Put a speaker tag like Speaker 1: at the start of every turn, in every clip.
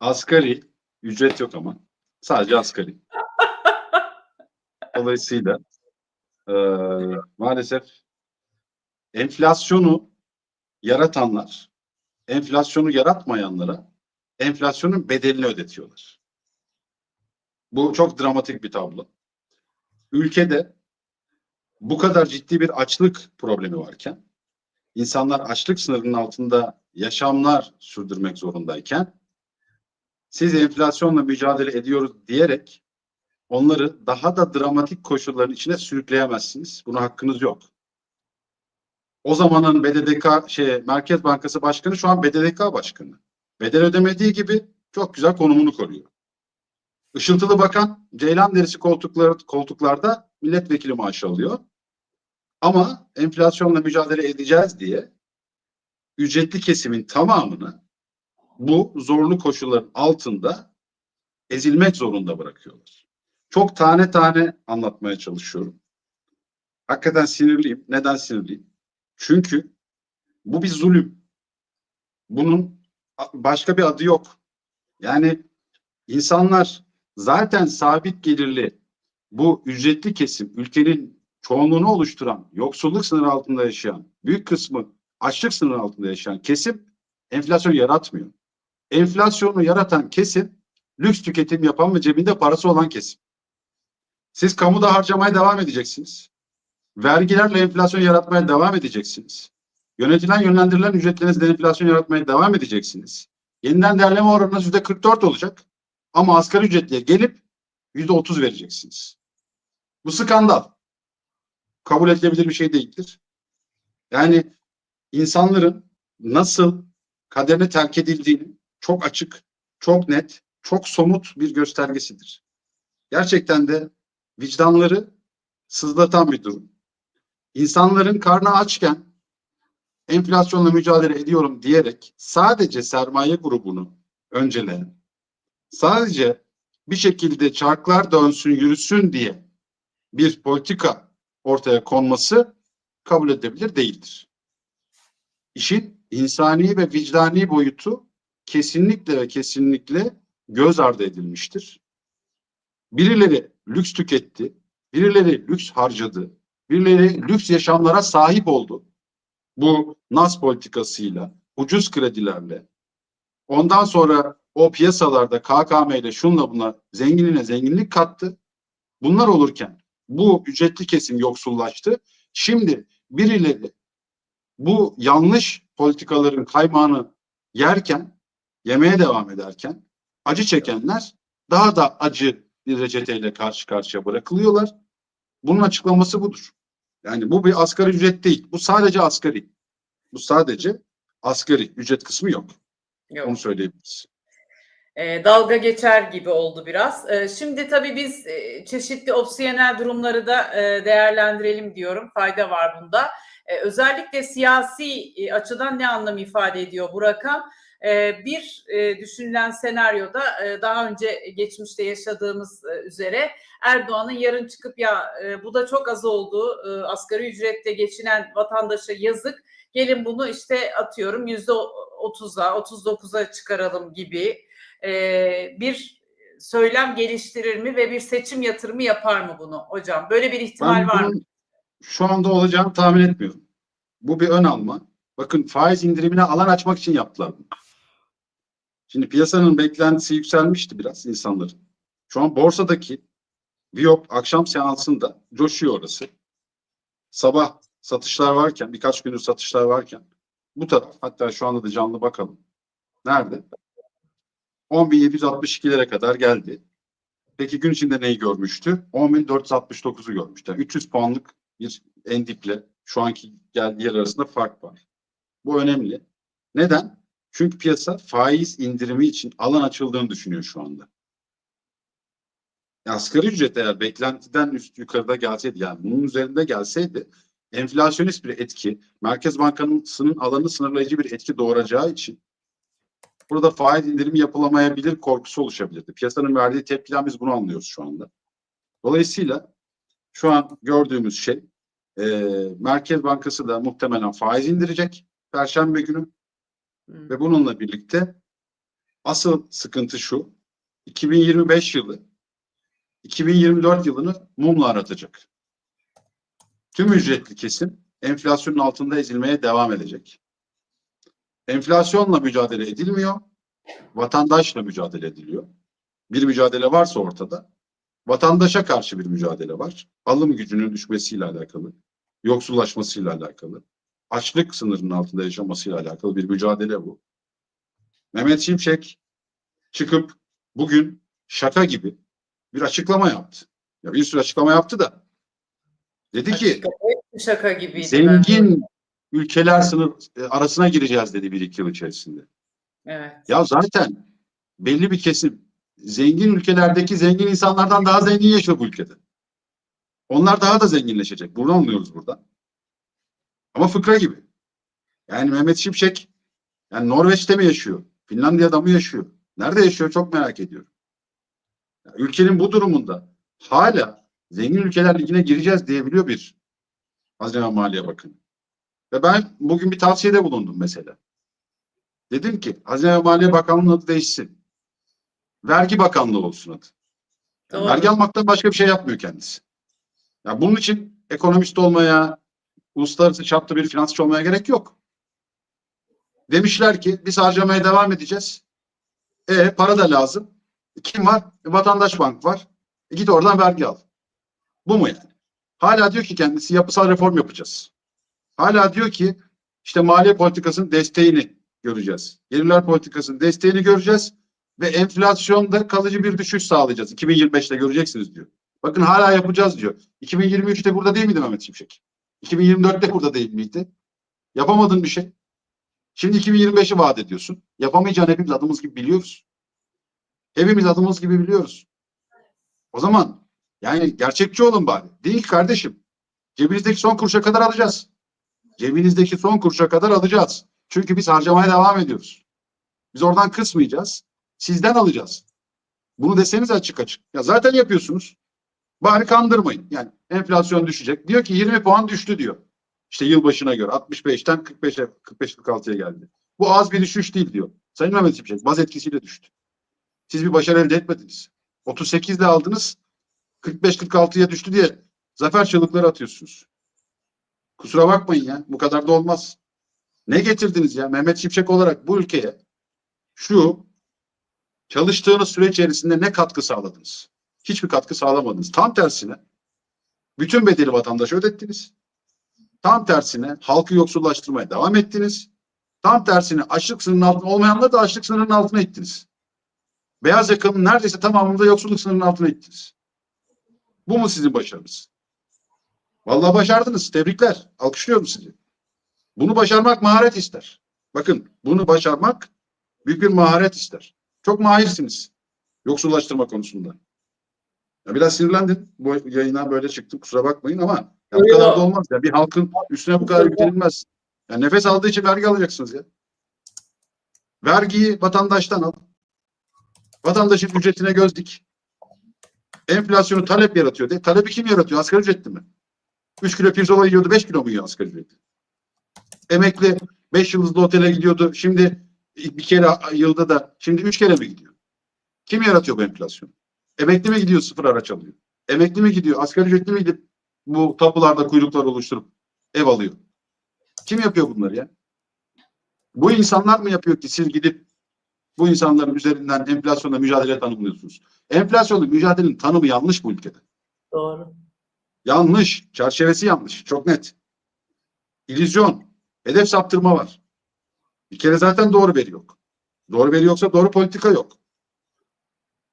Speaker 1: Asgari ücret yok ama. Sadece asgari. Dolayısıyla e, maalesef enflasyonu yaratanlar enflasyonu yaratmayanlara enflasyonun bedelini ödetiyorlar. Bu çok dramatik bir tablo. Ülkede bu kadar ciddi bir açlık problemi varken, insanlar açlık sınırının altında yaşamlar sürdürmek zorundayken, siz enflasyonla mücadele ediyoruz diyerek onları daha da dramatik koşulların içine sürükleyemezsiniz. Buna hakkınız yok. O zamanın BDDK şey Merkez Bankası Başkanı şu an BDDK Başkanı. Bedel ödemediği gibi çok güzel konumunu koruyor. Işıltılı Bakan Ceylan derisi koltuklar, koltuklarda milletvekili maaşı alıyor. Ama enflasyonla mücadele edeceğiz diye ücretli kesimin tamamını bu zorlu koşulların altında ezilmek zorunda bırakıyorlar. Çok tane tane anlatmaya çalışıyorum. Hakikaten sinirliyim. Neden sinirliyim? Çünkü bu bir zulüm. Bunun başka bir adı yok. Yani insanlar zaten sabit gelirli bu ücretli kesim ülkenin çoğunluğunu oluşturan yoksulluk sınırı altında yaşayan büyük kısmı açlık sınırı altında yaşayan kesim enflasyon yaratmıyor. Enflasyonu yaratan kesim lüks tüketim yapan ve cebinde parası olan kesim. Siz kamuda harcamaya devam edeceksiniz. Vergilerle enflasyon yaratmaya devam edeceksiniz. Yönetilen yönlendirilen ücretlerinizle enflasyon yaratmaya devam edeceksiniz. Yeniden değerleme oranınız yüzde 44 olacak. Ama asgari ücretliye gelip yüzde 30 vereceksiniz. Bu skandal. Kabul edilebilir bir şey değildir. Yani insanların nasıl kaderine terk edildiğini çok açık, çok net, çok somut bir göstergesidir. Gerçekten de vicdanları sızlatan bir durum. İnsanların karnı açken enflasyonla mücadele ediyorum diyerek sadece sermaye grubunu önceleyen, sadece bir şekilde çarklar dönsün, yürüsün diye bir politika ortaya konması kabul edilebilir değildir. İşin insani ve vicdani boyutu kesinlikle ve kesinlikle göz ardı edilmiştir. Birileri lüks tüketti, birileri lüks harcadı, birileri lüks yaşamlara sahip oldu. Bu nas politikasıyla, ucuz kredilerle. Ondan sonra o piyasalarda KKM ile şunla buna zenginine zenginlik kattı. Bunlar olurken bu ücretli kesim yoksullaştı. Şimdi birileri bu yanlış politikaların kaymağını yerken, yemeye devam ederken acı çekenler daha da acı bir reçeteyle karşı karşıya bırakılıyorlar. Bunun açıklaması budur. Yani bu bir asgari ücret değil. Bu sadece asgari. Bu sadece asgari. Ücret kısmı yok.
Speaker 2: Yok.
Speaker 1: Onu söyleyebiliriz.
Speaker 2: E, dalga geçer gibi oldu biraz. E, şimdi tabii biz e, çeşitli opsiyonel durumları da e, değerlendirelim diyorum. Fayda var bunda. E, özellikle siyasi e, açıdan ne anlam ifade ediyor bu rakam? E, bir e, düşünülen senaryoda e, daha önce geçmişte yaşadığımız e, üzere Erdoğan'ın yarın çıkıp ya bu da çok az oldu asgari ücretle geçinen vatandaşa yazık gelin bunu işte atıyorum yüzde 30'a 39'a çıkaralım gibi bir söylem geliştirir mi ve bir seçim yatırımı yapar mı bunu hocam? Böyle bir ihtimal
Speaker 1: Ben
Speaker 2: var mı?
Speaker 1: şu anda olacağını tahmin etmiyorum. Bu bir ön alma. Bakın faiz indirimine alan açmak için yaptılar bunu. Şimdi piyasanın beklentisi yükselmişti biraz insanların. Şu an borsadaki Viyop akşam seansında coşuyor orası. Sabah satışlar varken, birkaç gündür satışlar varken bu taraf hatta şu anda da canlı bakalım. Nerede? 10.762'lere kadar geldi. Peki gün içinde neyi görmüştü? 10.469'u görmüştü. Yani 300 puanlık bir endiple şu anki geldiği yer arasında fark var. Bu önemli. Neden? Çünkü piyasa faiz indirimi için alan açıldığını düşünüyor şu anda. Asgari ücret eğer beklentiden üst yukarıda gelseydi yani bunun üzerinde gelseydi enflasyonist bir etki, Merkez Bankası'nın alanı sınırlayıcı bir etki doğuracağı için burada faiz indirimi yapılamayabilir korkusu oluşabilirdi. Piyasanın verdiği tepkiden biz bunu anlıyoruz şu anda. Dolayısıyla şu an gördüğümüz şey e, Merkez Bankası da muhtemelen faiz indirecek Perşembe günü Ve bununla birlikte asıl sıkıntı şu. 2025 yılı 2024 yılını mumla aratacak. Tüm ücretli kesim enflasyonun altında ezilmeye devam edecek. Enflasyonla mücadele edilmiyor, vatandaşla mücadele ediliyor. Bir mücadele varsa ortada, vatandaşa karşı bir mücadele var. Alım gücünün düşmesiyle alakalı, yoksullaşmasıyla alakalı, açlık sınırının altında yaşamasıyla alakalı bir mücadele bu. Mehmet Şimşek çıkıp bugün şaka gibi bir açıklama yaptı. Ya bir sürü açıklama yaptı da dedi ki
Speaker 2: şaka gibiydi.
Speaker 1: zengin ülkeler sınır e, arasına gireceğiz dedi bir iki yıl içerisinde.
Speaker 2: Evet.
Speaker 1: Ya zaten belli bir kesim zengin ülkelerdeki zengin insanlardan daha zengin yaşıyor bu ülkede. Onlar daha da zenginleşecek. Bunu anlıyoruz burada. Ama fıkra gibi. Yani Mehmet Şimşek yani Norveç'te mi yaşıyor? Finlandiya'da mı yaşıyor? Nerede yaşıyor çok merak ediyorum. Ya ülkenin bu durumunda hala zengin ülkeler ligine gireceğiz diyebiliyor bir Hazine ve Maliye Bakanı. Ve ben bugün bir tavsiyede bulundum mesela. Dedim ki Hazine ve Maliye Bakanlığı'nın adı değişsin. Vergi Bakanlığı olsun adı. Yani
Speaker 2: Doğru.
Speaker 1: vergi almaktan başka bir şey yapmıyor kendisi. Ya bunun için ekonomist olmaya, uluslararası çapta bir finansçı olmaya gerek yok. Demişler ki biz harcamaya devam edeceğiz. E para da lazım. Kim var? E, Vatandaş Bank var. E, git oradan vergi al. Bu mu yani? Hala diyor ki kendisi yapısal reform yapacağız. Hala diyor ki işte maliye politikasının desteğini göreceğiz. Gelirler politikasının desteğini göreceğiz ve enflasyonda kalıcı bir düşüş sağlayacağız. 2025'te göreceksiniz diyor. Bakın hala yapacağız diyor. 2023'te burada değil miydi Mehmet Şimşek? 2024'te burada değil miydi? Yapamadın bir şey. Şimdi 2025'i vaat ediyorsun. Yapamayacağını hepimiz adımız gibi biliyoruz. Hepimiz adımız gibi biliyoruz. O zaman yani gerçekçi olun bari. Değil kardeşim. Cebinizdeki son kuruşa kadar alacağız. Cebinizdeki son kuruşa kadar alacağız. Çünkü biz harcamaya devam ediyoruz. Biz oradan kısmayacağız. Sizden alacağız. Bunu deseniz açık açık. Ya zaten yapıyorsunuz. Bari kandırmayın. Yani enflasyon düşecek. Diyor ki 20 puan düştü diyor. İşte yılbaşına göre 65'ten 45'e 45-46'ya geldi. Bu az bir düşüş değil diyor. Sayın Mehmet Şimşek baz etkisiyle düştü. Siz bir başarı elde etmediniz. 38 ile aldınız 45-46'ya düştü diye zafer çığlıkları atıyorsunuz. Kusura bakmayın ya. Bu kadar da olmaz. Ne getirdiniz ya Mehmet Şimşek olarak bu ülkeye şu çalıştığınız süre içerisinde ne katkı sağladınız? Hiçbir katkı sağlamadınız. Tam tersine bütün bedeli vatandaşa ödettiniz. Tam tersine halkı yoksullaştırmaya devam ettiniz. Tam tersine açlık sınırının altında olmayanları da açlık sınırının altına ittiniz. Beyaz yakanın neredeyse tamamını da yoksulluk sınırının altına ittiniz. Bu mu sizin başarınız? Vallahi başardınız. Tebrikler. Alkışlıyorum sizi. Bunu başarmak maharet ister. Bakın bunu başarmak büyük bir maharet ister. Çok mahirsiniz yoksullaştırma konusunda. Ya biraz sinirlendim. Bu yayına böyle çıktım. Kusura bakmayın ama ya bu kadar da olmaz. Ya bir halkın üstüne bu kadar yüklenilmez. Ya nefes aldığı için vergi alacaksınız ya. Vergiyi vatandaştan al. Vatandaşın ücretine göz dik. Enflasyonu talep yaratıyor. De. Talebi kim yaratıyor? Asgari ücretli mi? 3 kilo pirzola yiyordu 5 kilo mu yiyor asgari ücretli? Emekli 5 yıldızlı otele gidiyordu. Şimdi bir kere yılda da şimdi 3 kere mi gidiyor? Kim yaratıyor bu enflasyonu? Emekli mi gidiyor sıfır araç alıyor? Emekli mi gidiyor? Asgari ücretli mi gidip bu tapularda kuyruklar oluşturup ev alıyor? Kim yapıyor bunları ya? Bu insanlar mı yapıyor ki siz gidip bu insanların üzerinden enflasyonla mücadele tanımlıyorsunuz? Enflasyonla mücadelenin tanımı yanlış bu ülkede.
Speaker 2: Doğru.
Speaker 1: Yanlış. Çerçevesi yanlış. Çok net. İllüzyon. Hedef saptırma var. Bir kere zaten doğru veri yok. Doğru veri yoksa doğru politika yok.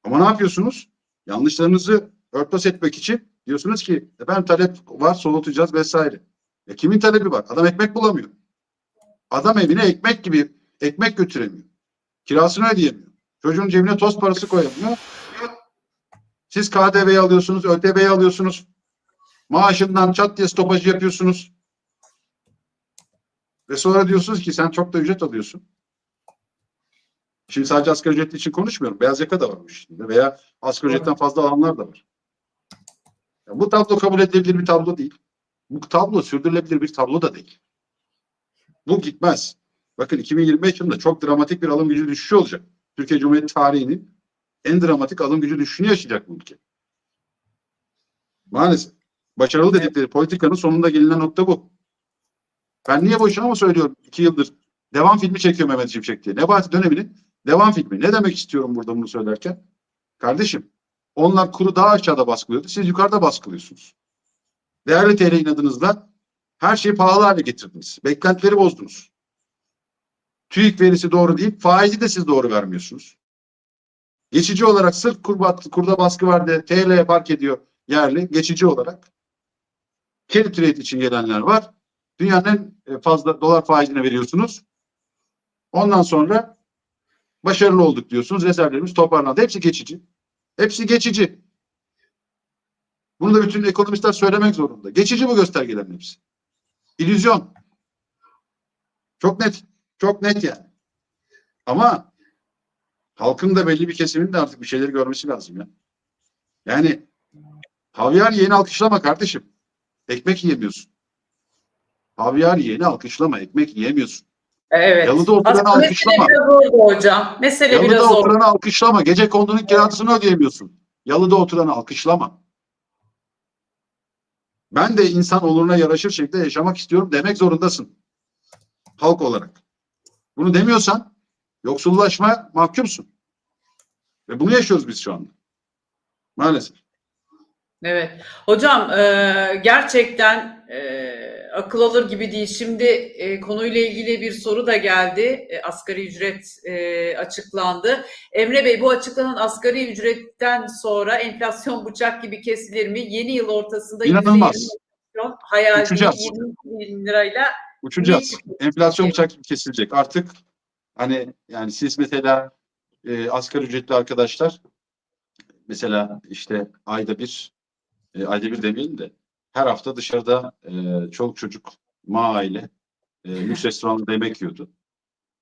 Speaker 1: Ama ne yapıyorsunuz? Yanlışlarınızı örtbas etmek için diyorsunuz ki efendim talep var soğutacağız vesaire. E kimin talebi var? Adam ekmek bulamıyor. Adam evine ekmek gibi ekmek götüremiyor. Kirasını ödeyemiyor. Çocuğun cebine toz parası koyamıyor. Siz KDV'yi alıyorsunuz, ÖTV'yi alıyorsunuz. Maaşından çat diye stopajı yapıyorsunuz. Ve sonra diyorsunuz ki sen çok da ücret alıyorsun. Şimdi sadece asgari ücretli için konuşmuyorum. Beyaz yaka da var bu işinde veya asgari ücretten fazla alanlar da var. Ya bu tablo kabul edilebilir bir tablo değil. Bu tablo sürdürülebilir bir tablo da değil. Bu gitmez. Bakın 2025 yılında çok dramatik bir alım gücü düşüşü olacak. Türkiye Cumhuriyeti tarihinin en dramatik alım gücü düşüşünü yaşayacak bu ülke. Maalesef. Başarılı dedikleri politikanın sonunda gelinen nokta bu. Ben niye boşuna mı söylüyorum iki yıldır devam filmi çekiyor Mehmet Şimşek diye. Nebati döneminin devam filmi. Ne demek istiyorum burada bunu söylerken? Kardeşim onlar kuru daha aşağıda baskılıyordu. Siz yukarıda baskılıyorsunuz. Değerli TL inadınızla her şeyi pahalı hale getirdiniz. Beklentileri bozdunuz. TÜİK verisi doğru değil. Faizi de siz doğru vermiyorsunuz. Geçici olarak sırf kur, bat- kurda baskı var diye TL'ye fark ediyor yerli. Geçici olarak. Carry trade için gelenler var. Dünyanın en fazla dolar faizine veriyorsunuz. Ondan sonra başarılı olduk diyorsunuz. Rezervlerimiz toparlandı. Hepsi geçici. Hepsi geçici. Bunu da bütün ekonomistler söylemek zorunda. Geçici bu göstergelerin hepsi. İllüzyon. Çok net. Çok net yani. Ama halkın da belli bir kesiminin de artık bir şeyleri görmesi lazım ya. Yani havyar yeni alkışlama kardeşim. Ekmek yiyemiyorsun. Havyar yeni alkışlama. Ekmek yiyemiyorsun.
Speaker 2: Evet.
Speaker 1: Yalıda oturanı
Speaker 2: Aslında mesele
Speaker 1: alkışlama.
Speaker 2: biraz orada hocam. Mesele biraz
Speaker 1: Yalıda
Speaker 2: orada.
Speaker 1: oturanı alkışlama. Gece kondunun kirasını ödeyemiyorsun. Yalıda oturanı alkışlama. Ben de insan oluruna yaraşır şekilde yaşamak istiyorum demek zorundasın. Halk olarak. Bunu demiyorsan yoksullaşma mahkumsun. Ve bunu yaşıyoruz biz şu anda. Maalesef.
Speaker 2: Evet. Hocam e, gerçekten e, akıl alır gibi değil. Şimdi e, konuyla ilgili bir soru da geldi. E, asgari ücret e, açıklandı. Emre Bey bu açıklanan asgari ücretten sonra enflasyon bıçak gibi kesilir mi? Yeni yıl ortasında
Speaker 1: İnanılmaz.
Speaker 2: %20 enflasyon hayali
Speaker 1: Uçacağız.
Speaker 2: 20 bin lirayla
Speaker 1: Uçacağız. Enflasyon bıçak gibi kesilecek. Artık hani yani siz mesela e, asgari ücretli arkadaşlar mesela işte ayda bir e, ayda bir demeyelim de her hafta dışarıda e, çoluk çocuk ma aile e, lüks restoranda yemek yiyordu.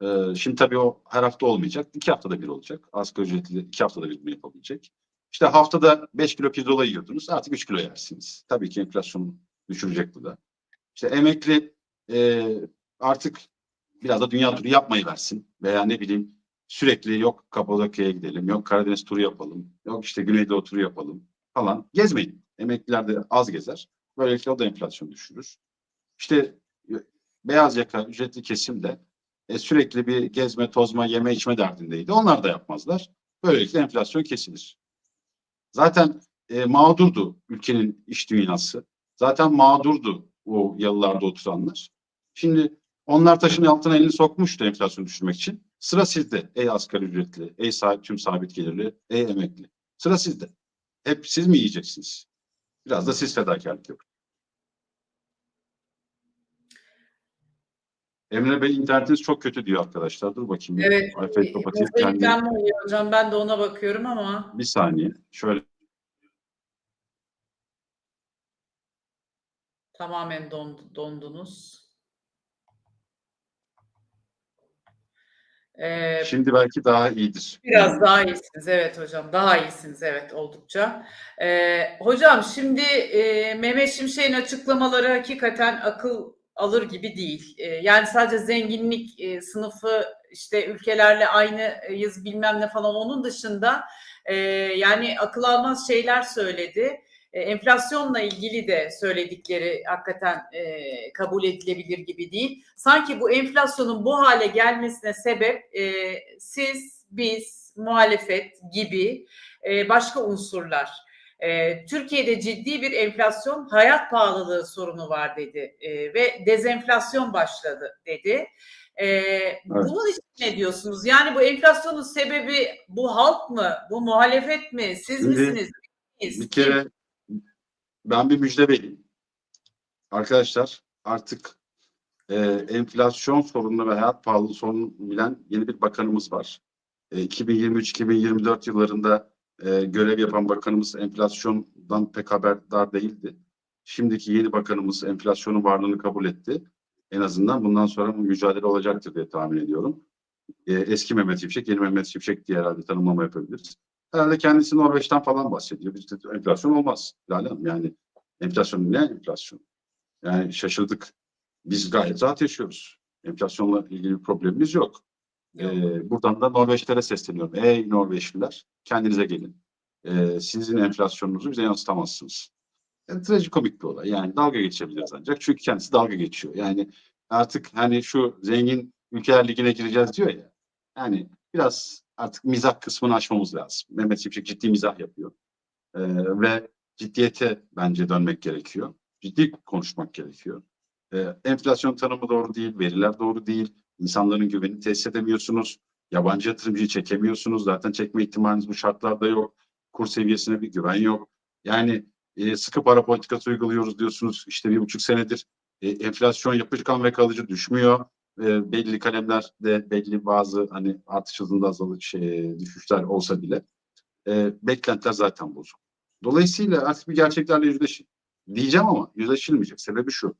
Speaker 1: E, şimdi tabii o her hafta olmayacak. iki haftada bir olacak. Asgari ücretli iki haftada bir bunu yapabilecek. İşte haftada 5 kilo pirzola yiyordunuz. Artık 3 kilo yersiniz. Tabii ki enflasyonu düşürecek bu da. İşte emekli e, artık biraz da dünya turu yapmayı versin. Veya ne bileyim sürekli yok Kapadokya'ya gidelim, yok Karadeniz turu yapalım, yok işte Güneydoğu turu yapalım falan. Gezmeyin. Emekliler de az gezer. Böylelikle o da enflasyon düşürür. İşte e, beyaz yaka ücretli kesim de e, sürekli bir gezme, tozma, yeme, içme derdindeydi. Onlar da yapmazlar. Böylelikle enflasyon kesilir. Zaten e, mağdurdu ülkenin iş dünyası. Zaten mağdurdu o yalılarda oturanlar. Şimdi onlar taşın altına elini sokmuştu enflasyonu düşürmek için. Sıra sizde ey asgari ücretli, ey sahip tüm sabit gelirli, ey emekli. Sıra sizde. Hep siz mi yiyeceksiniz? Biraz da siz fedakarlık yapın. Emre Bey internetiniz çok kötü diyor arkadaşlar. Dur bakayım.
Speaker 2: evet
Speaker 1: Wi-Fi kapatayım. Kendi-
Speaker 2: oluyor hocam. Ben de ona bakıyorum ama
Speaker 1: Bir saniye. Şöyle
Speaker 2: tamamen dondu, dondunuz. Ee,
Speaker 1: şimdi belki daha iyidir.
Speaker 2: Biraz daha iyisiniz evet hocam. Daha iyisiniz evet oldukça. Ee, hocam şimdi e, Mehmet Şimşek'in açıklamaları hakikaten akıl alır gibi değil. Ee, yani sadece zenginlik e, sınıfı işte ülkelerle aynıyız bilmem ne falan onun dışında e, yani akıl almaz şeyler söyledi. E, enflasyonla ilgili de söyledikleri hakikaten e, kabul edilebilir gibi değil. Sanki bu enflasyonun bu hale gelmesine sebep e, siz, biz, muhalefet gibi e, başka unsurlar. E, Türkiye'de ciddi bir enflasyon, hayat pahalılığı sorunu var dedi e, ve dezenflasyon başladı dedi. E, Bunun için ne diyorsunuz? Yani bu enflasyonun sebebi bu halk mı, bu muhalefet mi, siz
Speaker 1: Şimdi
Speaker 2: misiniz?
Speaker 1: Bir kere ben bir müjde vereyim. Arkadaşlar artık e, enflasyon sorununu ve hayat pahalılığı sorununu bilen yeni bir bakanımız var. E, 2023-2024 yıllarında e, görev yapan bakanımız enflasyondan pek haberdar değildi. Şimdiki yeni bakanımız enflasyonun varlığını kabul etti. En azından bundan sonra mücadele olacaktır diye tahmin ediyorum. E, eski Mehmet Şimşek, yeni Mehmet Şimşek diye herhalde tanımlama yapabiliriz. Herhalde kendisi Norveç'ten falan bahsediyor. Bizde enflasyon olmaz. Lale Hanım yani enflasyon ne enflasyon? Yani şaşırdık. Biz gayet rahat yaşıyoruz. Enflasyonla ilgili bir problemimiz yok. Ee, buradan da Norveçlere sesleniyorum. Ey Norveçliler kendinize gelin. Ee, sizin enflasyonunuzu bize yansıtamazsınız. Yani, trajikomik bir olay. Yani dalga geçebiliriz ancak. Çünkü kendisi dalga geçiyor. Yani artık hani şu zengin ülkeler ligine gireceğiz diyor ya. Yani biraz artık mizah kısmını aşmamız lazım. Mehmet Şimşek ciddi mizah yapıyor. Ee, ve ciddiyete bence dönmek gerekiyor. Ciddi konuşmak gerekiyor. Ee, enflasyon tanımı doğru değil, veriler doğru değil. İnsanların güvenini tesis edemiyorsunuz. Yabancı yatırımcıyı çekemiyorsunuz. Zaten çekme ihtimaliniz bu şartlarda yok. Kur seviyesine bir güven yok. Yani e, sıkı para politikası uyguluyoruz diyorsunuz. İşte bir buçuk senedir e, enflasyon yapışkan ve kalıcı düşmüyor. E, belli kalemlerde belli bazı hani artış hızında azalış şey, düşüşler olsa bile e, beklentiler zaten bozuk. Dolayısıyla artık bir gerçeklerle yüzleşin. Diyeceğim ama yüzleşilmeyecek. Sebebi şu.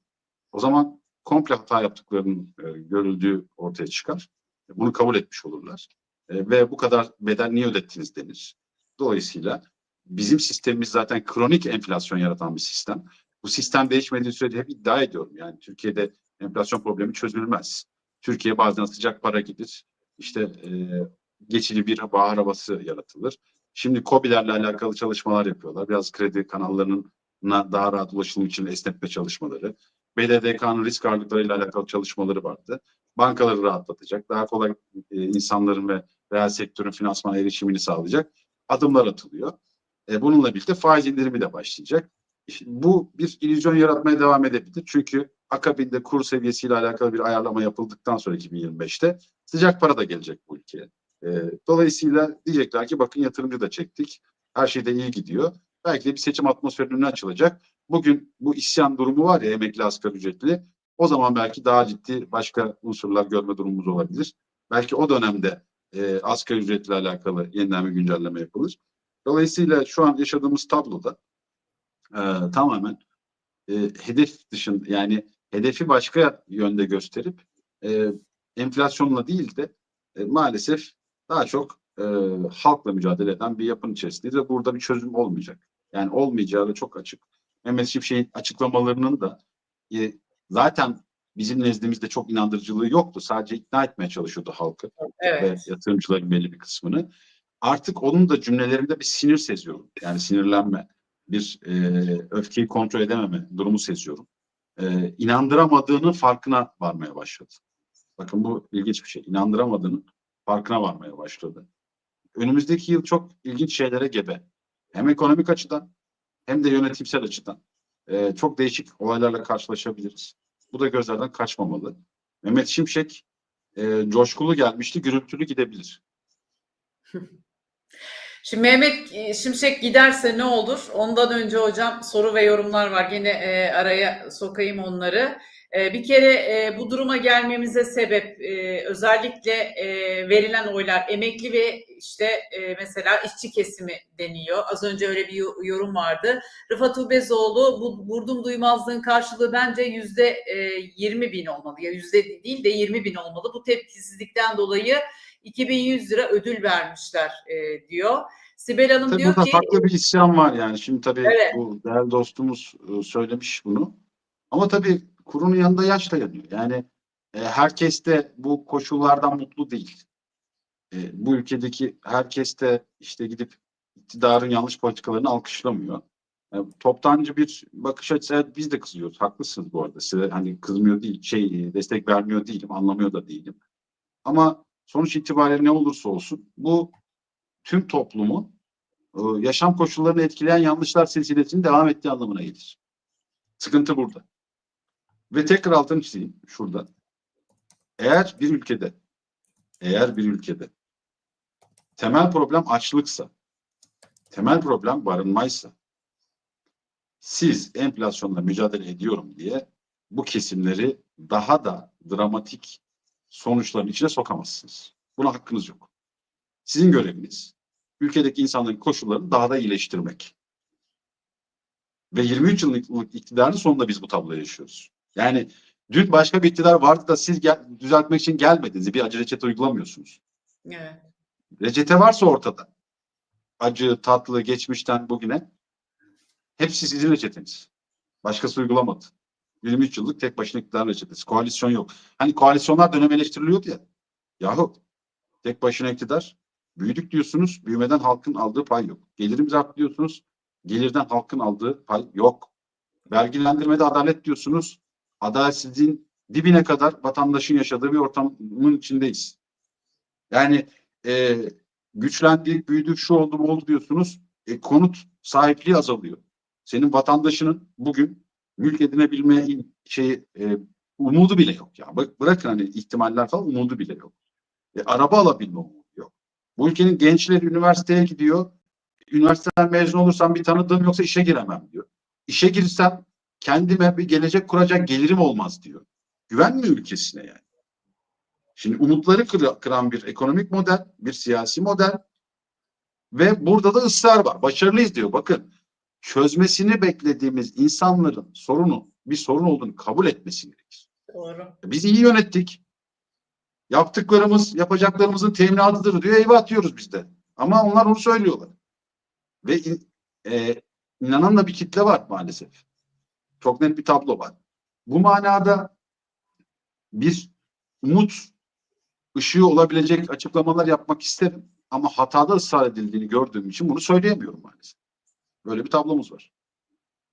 Speaker 1: O zaman komple hata yaptıklarının e, görüldüğü ortaya çıkar. Bunu kabul etmiş olurlar. E, ve bu kadar bedel niye ödettiniz denir. Dolayısıyla bizim sistemimiz zaten kronik enflasyon yaratan bir sistem. Bu sistem değişmediği sürece hep iddia ediyorum. Yani Türkiye'de enflasyon problemi çözülmez. Türkiye bazen sıcak para gider. İşte e, geçici bir bahar havası yaratılır. Şimdi COBİ'lerle alakalı çalışmalar yapıyorlar. Biraz kredi kanallarının daha rahat ulaşılım için esnetme çalışmaları. BDDK'nın risk ağırlıklarıyla alakalı çalışmaları vardı. Bankaları rahatlatacak, daha kolay e, insanların ve reel sektörün finansman erişimini sağlayacak adımlar atılıyor. E, bununla birlikte faiz indirimi de başlayacak. İşte bu bir illüzyon yaratmaya devam edebilir. Çünkü akabinde kur seviyesiyle alakalı bir ayarlama yapıldıktan sonra 2025'te sıcak para da gelecek bu ülkeye. E, dolayısıyla diyecekler ki bakın yatırımcı da çektik. Her şey de iyi gidiyor. Belki de bir seçim atmosferinin açılacak. Bugün bu isyan durumu var ya emekli asgari ücretli. O zaman belki daha ciddi başka unsurlar görme durumumuz olabilir. Belki o dönemde e, asgari ücretle alakalı yeniden bir güncelleme yapılır. Dolayısıyla şu an yaşadığımız tabloda e, tamamen e, hedef dışında yani hedefi başka yönde gösterip e, enflasyonla değil de e, maalesef daha çok e, halkla mücadele eden bir yapının içerisindeyiz ve burada bir çözüm olmayacak. Yani olmayacağı da çok açık. Mehmet Şimşek'in açıklamalarının da e, zaten bizim nezdimizde çok inandırıcılığı yoktu. Sadece ikna etmeye çalışıyordu halkı
Speaker 2: Evet.
Speaker 1: ve yatırımcıların belli bir kısmını. Artık onun da cümlelerinde bir sinir seziyorum. Yani sinirlenme, bir e, öfkeyi kontrol edememe durumu seziyorum. E, inandıramadığının farkına varmaya başladı. Bakın bu ilginç bir şey. İnandıramadığının farkına varmaya başladı. Önümüzdeki yıl çok ilginç şeylere gebe. Hem ekonomik açıdan hem de yönetimsel açıdan e, çok değişik olaylarla karşılaşabiliriz. Bu da gözlerden kaçmamalı. Mehmet Şimşek e, coşkulu gelmişti, gürültülü gidebilir.
Speaker 2: Şimdi Mehmet e, Şimşek giderse ne olur? Ondan önce hocam soru ve yorumlar var. Gene e, araya sokayım onları. E, bir kere e, bu duruma gelmemize sebep e, özellikle e, verilen oylar emekli ve işte e, mesela işçi kesimi deniyor. Az önce öyle bir yo- yorum vardı. Rıfat Ubezoğlu bu vurdum duymazlığın karşılığı bence yüzde e, 20 bin olmalı. Ya yüzde değil de 20 bin olmalı. Bu tepkisizlikten dolayı 2100 lira ödül vermişler e, diyor. Sibel Hanım
Speaker 1: Tabii
Speaker 2: diyor ki
Speaker 1: farklı bir isyan var yani. Şimdi tabii
Speaker 2: Evet.
Speaker 1: bu değerli dostumuz e, söylemiş bunu. Ama tabii kurunun yanında yaş da yanıyor. Yani e, herkes de bu koşullardan mutlu değil. E, bu ülkedeki herkes de işte gidip iktidarın yanlış politikalarını alkışlamıyor. E, toptancı bir bakış açısı biz de kızıyoruz. Haklısınız bu arada. Size hani kızmıyor değil, şey destek vermiyor değilim, anlamıyor da değilim. Ama sonuç itibariyle ne olursa olsun bu tüm toplumu e, yaşam koşullarını etkileyen yanlışlar silsilesinin devam ettiği anlamına gelir. Sıkıntı burada. Ve tekrar altını çizeyim şurada. Eğer bir ülkede eğer bir ülkede temel problem açlıksa, temel problem barınmaysa, siz enflasyonla mücadele ediyorum diye bu kesimleri daha da dramatik sonuçların içine sokamazsınız. Buna hakkınız yok. Sizin göreviniz ülkedeki insanların koşullarını daha da iyileştirmek. Ve 23 yıllık iktidarın sonunda biz bu tabloyu yaşıyoruz. Yani dün başka bir iktidar vardı da siz gel, düzeltmek için gelmediniz. Bir acı reçete uygulamıyorsunuz.
Speaker 2: evet,
Speaker 1: Reçete varsa ortada. Acı, tatlı, geçmişten bugüne hepsi sizin reçeteniz. Başkası uygulamadı. 23 yıllık tek başına iktidar reçetesi. Koalisyon yok. Hani koalisyonlar dönem eleştiriliyordu ya. Yahu tek başına iktidar. Büyüdük diyorsunuz, büyümeden halkın aldığı pay yok. Gelirimiz arttı diyorsunuz, gelirden halkın aldığı pay yok. Vergilendirmede adalet diyorsunuz, adaletsizliğin dibine kadar vatandaşın yaşadığı bir ortamın içindeyiz. Yani e, güçlendik, büyüdük, şu oldu, bu oldu diyorsunuz. E, konut sahipliği azalıyor. Senin vatandaşının bugün mülk edinebilmeye şey e, umudu bile yok ya. Bak bırakın hani ihtimaller falan umudu bile yok. E, araba alabilme umudu yok. Bu ülkenin gençleri üniversiteye gidiyor. Üniversiteden mezun olursam bir tanıdığım yoksa işe giremem diyor. İşe girsem kendime bir gelecek kuracak gelirim olmaz diyor. Güvenmiyor ülkesine yani. Şimdi umutları kıra- kıran bir ekonomik model, bir siyasi model ve burada da ısrar var. Başarılıyız diyor. Bakın çözmesini beklediğimiz insanların sorunu bir sorun olduğunu kabul etmesi gerekir.
Speaker 2: Doğru.
Speaker 1: Biz iyi yönettik. Yaptıklarımız, yapacaklarımızın teminatıdır diyor. Eyvah atıyoruz biz de. Ama onlar onu söylüyorlar. Ve in- e, inanan da bir kitle var maalesef. Çok net bir tablo var. Bu manada bir umut ışığı olabilecek açıklamalar yapmak isterim. Ama hatada ısrar edildiğini gördüğüm için bunu söyleyemiyorum maalesef. Böyle bir tablomuz var.